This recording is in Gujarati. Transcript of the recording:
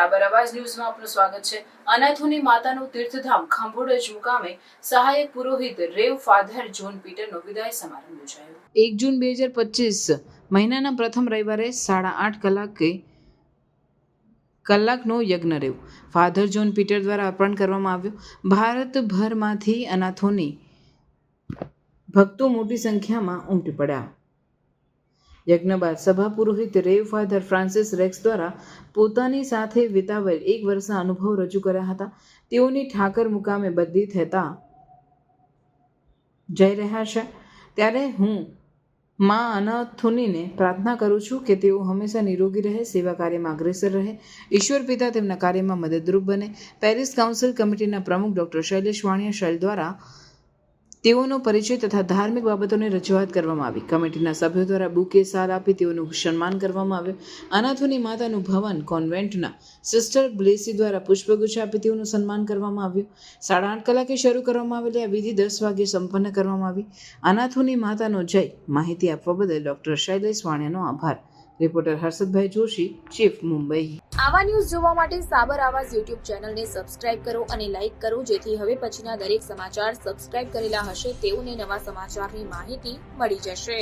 ન્યૂઝમાં આપનું સ્વાગત છે. અનાથોની માતાનું તીર્થધામ ખાંભોડજ મુકામે સહાયક પુરોહિત રેવ ફાધર જોન પીટરનો વિદાય સમારંભ યોજાયો. એક જૂન બે હજાર પચીસ મહિનાના પ્રથમ રવિવારે સાડા આઠ કલાકે કલાકનો યજ્ઞ રેવ ફાધર જોન પીટર દ્વારા અર્પણ કરવામાં આવ્યો. ભારતભરમાંથી અનાથોની ભક્તો મોટી સંખ્યામાં ઉમટી પડ્યા. યજ્ઞ બાદ સભા પુરોહિત રેવ ફાધર ફ્રાન્સિસ રેક્સ દ્વારા પોતાની સાથે વિતાવેલ એક વર્ષના અનુભવ રજૂ કર્યા હતા. તેઓની ઠાકર મુકામે બદલી થતા જઈ રહ્યા છે. ત્યારે હું માં અનાથુનીને પ્રાર્થના કરું છું કે તેઓ હંમેશા નિરોગી રહે, સેવા કાર્યમાં અગ્રેસર રહે. ઈશ્વર પિતા તેમના કાર્યમાં મદદરૂપ બને. પેરિસ કાઉન્સિલ કમિટીના પ્રમુખ ડૉક્ટર શૈલેષ વાણિયા શૈલ દ્વારા તેઓનો પરિચય તથા ધાર્મિક બાબતોની રજૂઆત કરવામાં આવી. કમિટીના સભ્યો દ્વારા બુકે સાર આપી તેઓનું સન્માન કરવામાં આવ્યું. અનાથોની માતાનું ભવન કોન્વેન્ટના સિસ્ટર બ્લેસી દ્વારા પુષ્પગુચ્છ આપી તેઓનું સન્માન કરવામાં આવ્યું. સાડા આઠ કલાકે શરૂ કરવામાં આવેલી આ વિધિ દસ વાગ્યે સંપન્ન કરવામાં આવી. અનાથોની માતાનો જય. માહિતી આપવા બદલ ડોક્ટર શૈલેષ વાણિયાનો આભાર. Reporter Harshadbhai Joshi, chief Mumbai. આવા ન્યૂઝ જોવા માટે સાબર આવાજ યુટ્યુબ ચેનલને સબસ્ક્રાઇબ કરો અને લાઇક કરો, જેથી હવે પછીના દરેક સમાચાર સબસ્ક્રાઇબ કરેલા હશે તેઓને નવા સમાચારની માહિતી મળી જશે.